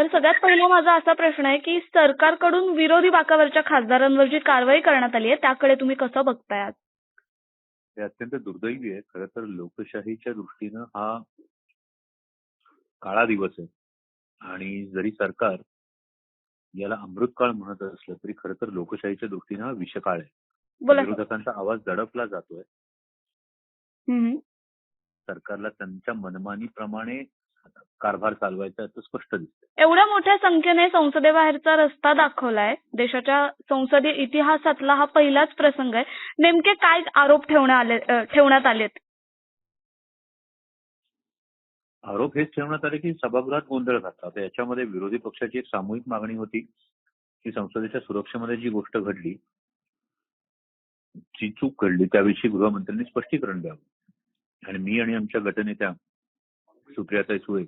तर सगळ्यात पहिला माझा असा प्रश्न आहे की सरकारकडून विरोधी बाकावरच्या खासदारांवर जी कारवाई करण्यात आली आहे त्याकडे तुम्ही कसं बघताय आज? हे अत्यंत दुर्दैवी आहे खरं तर लोकशाहीच्या दृष्टीनं हा काळा दिवस आहे आणि जरी सरकार याला अमृतकाळ म्हणत असलं तरी खरं तर लोकशाहीच्या दृष्टीनं हा विषकाळ आहे. विरोधकांचा आवाज दडपला जातोय. सरकारला त्यांच्या मनमानीप्रमाणे कारभार चालवायचा असं स्पष्ट दिसतंय. एवढ्या मोठ्या संख्येने संसदेबाहेरचा रस्ता दाखवलाय. देशाच्या संसदीय इतिहासातला हा पहिलाच प्रसंग आहे. नेमके काय आरोप ठेवण्यात आलेत? आरोप हेच ठेवण्यात आले की सभागृहात गोंधळ घातला. आता याच्यामध्ये विरोधी पक्षाची एक सामूहिक मागणी होती की संसदेच्या सुरक्षेमध्ये जी गोष्ट घडली जी चूक घडली त्याविषयी गृहमंत्र्यांनी स्पष्टीकरण द्यावं. आणि मी आणि आमच्या गटनेत्या सुप्रियाताई सुळे.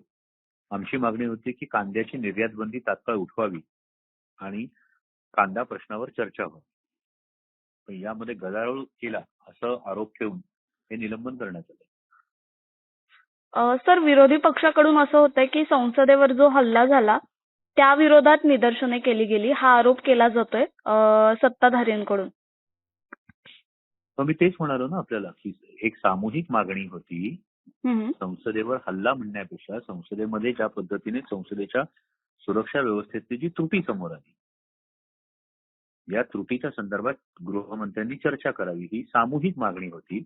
आमची मागणी होती की कांद्याची निर्यात बंदी तात्काळ उठवावी आणि कांदा प्रश्नावर चर्चा व्हावी. यामध्ये गदारोळ केला असं आरोप ठेवून हे निलंबन करण्यात आलं. सर विरोधी पक्षाकडून असं होतंय की संसदेवर जो हल्ला झाला त्या विरोधात निदर्शने केली गेली हा आरोप केला जातोय सत्ताधाऱ्यांकडून. मी तेच म्हणालो ना आपल्याला की एक सामूहिक मागणी होती. संसदेवर हल्ला म्हणण्यापेक्षा संसदेमध्ये ज्या पद्धतीने संसदेच्या सुरक्षा व्यवस्थेतली जी त्रुटी समोर आली या त्रुटीच्या संदर्भात गृहमंत्र्यांनी चर्चा करावी ही सामूहिक मागणी होती.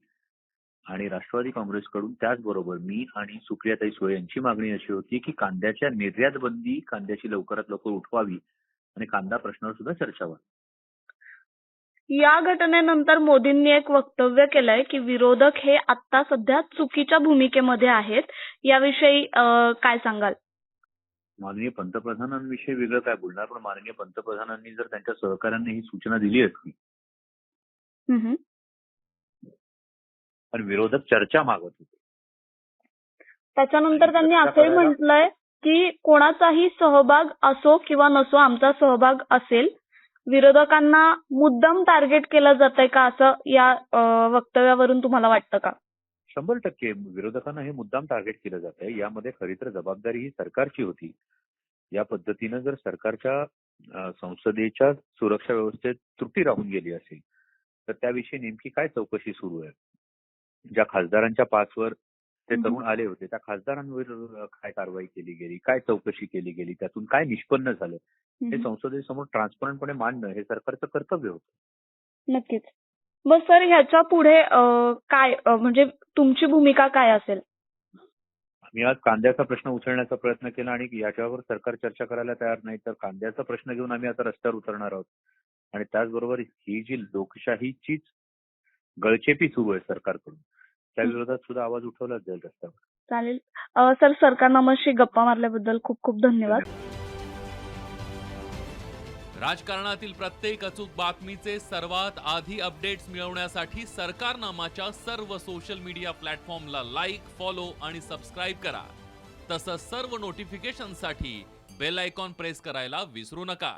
आणि राष्ट्रवादी काँग्रेसकडून त्याचबरोबर मी आणि सुप्रियाताई सुळे यांची मागणी अशी होती की कांद्याच्या निर्यात बंदी कांद्याची लवकरात लवकर उठवावी आणि कांदा प्रश्नावर सुद्धा चर्चा व्हावी. या घटनेनंतर मोदींनी एक वक्तव्य केलंय की विरोधक हे आता सध्या चुकीच्या भूमिकेमध्ये आहेत. याविषयी काय सांगाल? माननीय पंतप्रधानांविषयी वेगळं काय बोलणार? पण माननीय पंतप्रधानांनी जर त्यांच्या सहकाऱ्यांनी ही सूचना दिली असती. पण विरोधक चर्चा मागत होते. त्याच्यानंतर त्यांनी असंही म्हटलंय की कोणाचाही सहभाग असो किंवा नसो आमचा सहभाग असेल विरोधकांना मुद्दाम टार्गेट केलं जातंय का असं या वक्तव्यावरून तुम्हाला वाटतं का? शंभर टक्के. विरोधकांना हे मुद्दाम टार्गेट केलं जात आहे यामध्ये खरी तर जबाबदारी ही सरकारची होती. या पद्धतीनं जर सरकारच्या संसदेच्या सुरक्षा व्यवस्थेत त्रुटी राहून गेली असेल तर त्याविषयी नेमकी काय चौकशी सुरू आहे? ज्या खासदारांच्या पासवर ते. तरुण आले होते. त्या खासदारांवर काय कारवाई केली गेली? काय चौकशी केली गेली? त्यातून काय निष्पन्न झालं? हे. संसदेसमोर ट्रान्सपरंटपणे मांडणं हे सरकारचं कर्तव्य होतं. नक्कीच. मग सर ह्याच्या पुढे काय म्हणजे तुमची भूमिका काय असेल? मी आज कांद्याचा प्रश्न उचलण्याचा प्रयत्न केला आणि याच्यावर सरकार चर्चा करायला तयार नाही तर कांद्याचा प्रश्न घेऊन आम्ही आता रस्त्यावर उतरणार आहोत. आणि त्याचबरोबर ही जी लोकशाहीचीच गळचेपी सुरू आहे सरकारकडून त्या विरोधात सुद्धा आवाज उठवलाच जाईल रस्त्यावर. चालेल. सर सरकारनामाशी गप्पा मारल्याबद्दल खूप खूप धन्यवाद. राजकारणातील प्रत्येक अचूक बातमीचे सर्वात आधी अपडेट्स मिळवण्यासाठी सरकारनामाच्या सर्व सोशल मीडिया प्लॅटफॉर्मला लाईक फॉलो आणि सबस्क्राईब करा. तसंच सर्व नोटिफिकेशनसाठी बेल आयकॉन प्रेस करायला विसरू नका.